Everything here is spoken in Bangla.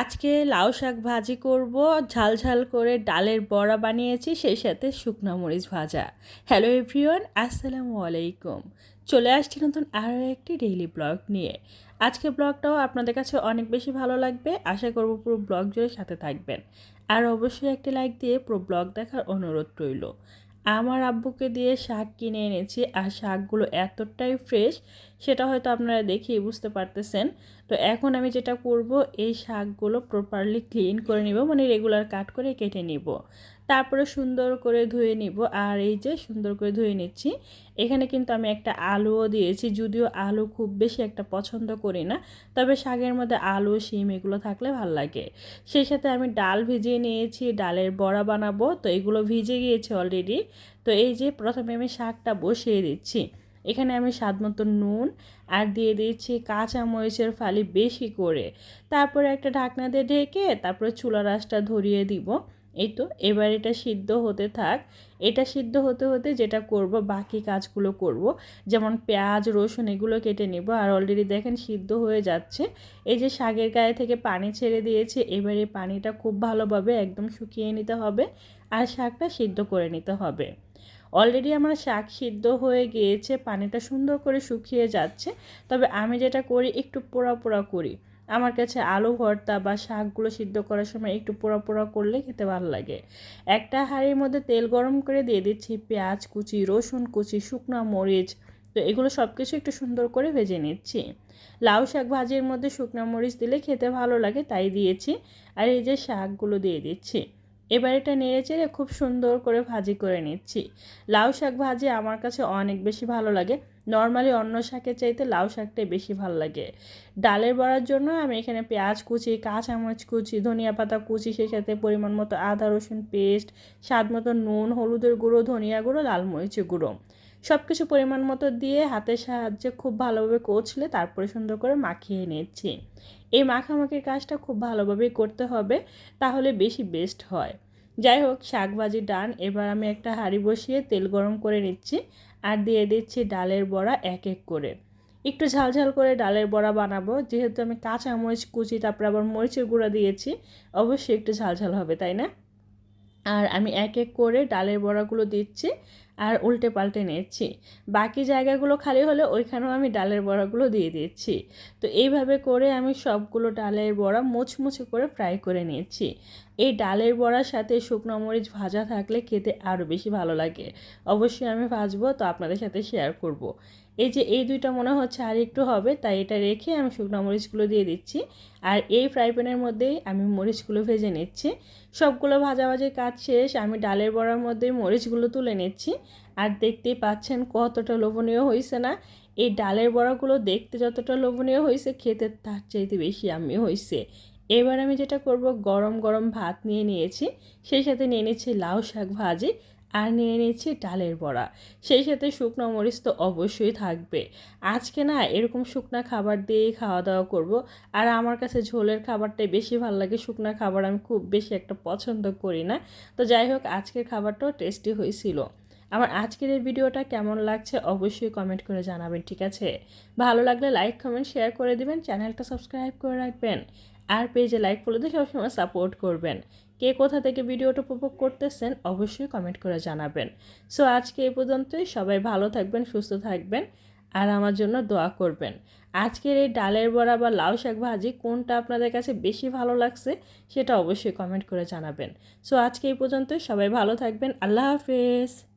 আজকে লাউ শাক ভাজি করব, ঝাল ঝাল করে ডালের বড়া বানিয়েছি, সেই সাথে শুকনো মরিচ ভাজা। হ্যালো এভরিওয়ান আসসালামু আলাইকুম। চলে আসছি নতুন আরও একটি ডেইলি ব্লগ নিয়ে। আজকে ব্লগটাও আপনাদের কাছে অনেক বেশি ভালো লাগবে, আশা করব পুরো ব্লগ জুড়ে সাথে থাকবেন। আর অবশ্যই একটি লাইক দিয়ে পুরো ব্লগ দেখার অনুরোধ রইল। আমার আব্বুকে দিয়ে শাক কিনে এনেছি আর শাকগুলো এতটাই ফ্রেশ, সেটা হয়তো আপনারা দেখেই বুঝতে পারতেছেন। তো এখন আমি যেটা করব, এই শাকগুলো প্রপারলি ক্লিন করে নিব মানে রেগুলার কাট করে কেটে নিব। তারপরে সুন্দর করে ধুয়ে নিব। আর এই যে সুন্দর করে ধুয়ে নিচ্ছি। এখানে কিন্তু আমি একটা আলুও দিয়েছি, যদিও আলু খুব বেশি একটা পছন্দ করি না। তবে শাকের মধ্যে আলু, শিম এগুলো থাকলে ভালো লাগে। সেই সাথে আমি ডাল ভিজিয়ে নিয়েছি, ডালের বড়া বানাবো। তো এগুলো ভিজে গিয়েছে অলরেডি তো এই যে প্রথমে আমি শাকটা বসিয়ে দিচ্ছি। এখানে আমি স্বাদ মতো নুন আর দিয়ে দিচ্ছি কাঁচা মরিচের ফালি বেশি করে। তারপরে একটা ঢাকনা দিয়ে ঢেকে তারপরে চুলা রাসটা ধরিয়ে দিব। এই তো, এবার এটা সিদ্ধ হতে থাক। এটা সিদ্ধ হতে হতে যেটা করব, বাকি কাজগুলো করব। যেমন পেঁয়াজ, রসুন এগুলো কেটে নেব। আর অলরেডি দেখেন সিদ্ধ হয়ে যাচ্ছে। এই যে শাকের গায়ে থেকে পানি ছেড়ে দিয়েছে, এবারে পানিটা খুব ভালোভাবে একদম শুকিয়ে নিতে হবে। আর শাকটা সিদ্ধ করে নিতে হবে। অলরেডি আমার শাক সিদ্ধ হয়ে গিয়েছে, পানিটা সুন্দর করে শুকিয়ে যাচ্ছে। তবে আমি যেটা করি, একটু পোড়া পোড়া করি। আমার কাছে আলু, ভর্তা বা শাকগুলো সিদ্ধ করার সময় একটু পোড়া পোড়া করলে খেতে ভালো লাগে। একটা হাঁড়ির মধ্যে তেল গরম করে দিয়ে দিচ্ছি পেঁয়াজ কুচি, রসুন কুচি, শুকনো মরিচ। তো এগুলো সব কিছু একটু সুন্দর করে ভেজে নিচ্ছি। লাউ শাক ভাজির মধ্যে শুকনো মরিচ দিলে খেতে ভালো লাগে, তাই দিয়েছি। আর এই যে শাকগুলো দিয়ে দিচ্ছি। এবার এটা নেড়ে চেড়ে খুব সুন্দর করে ভাজি করে নিচ্ছি। লাউ শাক ভাজি আমার কাছে অনেক বেশি ভালো লাগে। নর্মালি অন্য শাকের চাইতে লাউ শাকটাই বেশি ভালো লাগে। ডালের বড়ার জন্য আমি এখানে পেঁয়াজ কুচি, কাঁচামরিচ কুচি, ধনিয়া পাতা কুচি, সেই সাথে পরিমাণ মতো আদা রসুন পেস্ট, স্বাদ মতো নুন, হলুদের গুঁড়ো, ধনিয়া গুঁড়ো, লাল মরিচের গুঁড়ো। সব কিছু পরিমাণ মতো দিয়ে হাতের সাহায্যে খুব ভালোভাবে কচলে তারপরে সুন্দর করে মাখিয়ে নিচ্ছি। এই মাখামাখির কাজটা খুব ভালোভাবেই করতে হবে, তাহলে বেশি বেস্ট হয়। যাই হোক, শাকভাজি ডান, এবার আমি একটা হাঁড়ি বসিয়ে তেল গরম করে নিচ্ছি আর দিয়ে দিচ্ছি ডালের বড়া এক এক করে। একটু ঝালঝাল করে ডালের বড়া বানাবো, যেহেতু আমি কাঁচা মরিচ কুচি, তারপর আবার মরিচের গুঁড়া দিয়েছি, অবশ্যই একটু ঝালঝাল হবে, তাই না? আর আমি এক এক করে ডালের বড়াগুলো দিচ্ছি আর উল্টে পাল্টে নিচ্ছি। বাকি জায়গাগুলো খালি হলে ওইখানেও আমি ডালের বড়াগুলো দিয়ে দিচ্ছি। তো এইভাবে করে আমি সবগুলো ডালের বড়া মুচমুচে করে ফ্রাই করে নিয়েছি এই ডালের বড়ার সাথে শুকনো মরিচ ভাজা থাকলে খেতে আরও বেশি ভালো লাগে। অবশ্যই আমি ভাজবো, তো আপনাদের সাথে শেয়ার করব। এই যে এই দুইটা মনে হচ্ছে আর একটু হবে, তাই এটা রেখে আমি শুকনো মরিচগুলো দিয়ে দিচ্ছি। আর এই ফ্রাই প্যানের মধ্যেই আমি মরিচগুলো ভেজে নিচ্ছি। সবগুলো ভাজাভাজির কাজ শেষ, আমি ডালের বড়ার মধ্যে মরিচগুলো তুলে নিচ্ছি। আর দেখতেই পাচ্ছেন কতটা লোভনীয় হয়েছে না? এই ডালের বড়াগুলো দেখতে যতটা লোভনীয় হয়েছে খেতে তার চাইতে বেশি আমি হয়েছে এবার আমি যেটা করব, গরম গরম ভাত নিয়ে নিয়েছি, সেই সাথে নিয়ে নিচ্ছি লাউ শাক ভাজি আর নিয়ে নিচ্ছি ডালের বড়া। সেই সাথে শুকনো মরিচ তো অবশ্যই থাকবে। আজকে না এরকম শুকনো খাবার দিয়েই খাওয়া দাওয়া করব আর আমার কাছে ঝোলের খাবারটাই বেশি ভালো লাগে। শুকনো খাবার আমি খুব বেশি একটা পছন্দ করি না। তো যাই হোক, আজকের খাবারটাও টেস্টি হয়েছিল। আমার আজকের এই ভিডিওটা কেমন লাগছে অবশ্যই কমেন্ট করে জানাবেন, ঠিক আছে? ভালো লাগলে লাইক কমেন্ট শেয়ার করে দিবেন, চ্যানেলটা সাবস্ক্রাইব করে রাখবেন, আর পেজে লাইক ফলো দিয়ে সবসময় সাপোর্ট করবেন। কে কোথা থেকে ভিডিওটা উপভোগ করতেছেন অবশ্যই কমেন্ট করে জানাবেন। সো আজকে এই পর্যন্তই। সবাই ভালো থাকবেন, সুস্থ থাকবেন, আর আমার জন্য দোয়া করবেন। আজকের এই ডালের বড়া বা লাউ শাক ভাজি কোনটা আপনাদের কাছে বেশি ভালো লাগছে সেটা অবশ্যই কমেন্ট করে জানাবেন। সো আজকে এই পর্যন্তই। সবাই ভালো থাকবেন। আল্লাহ হাফেজ।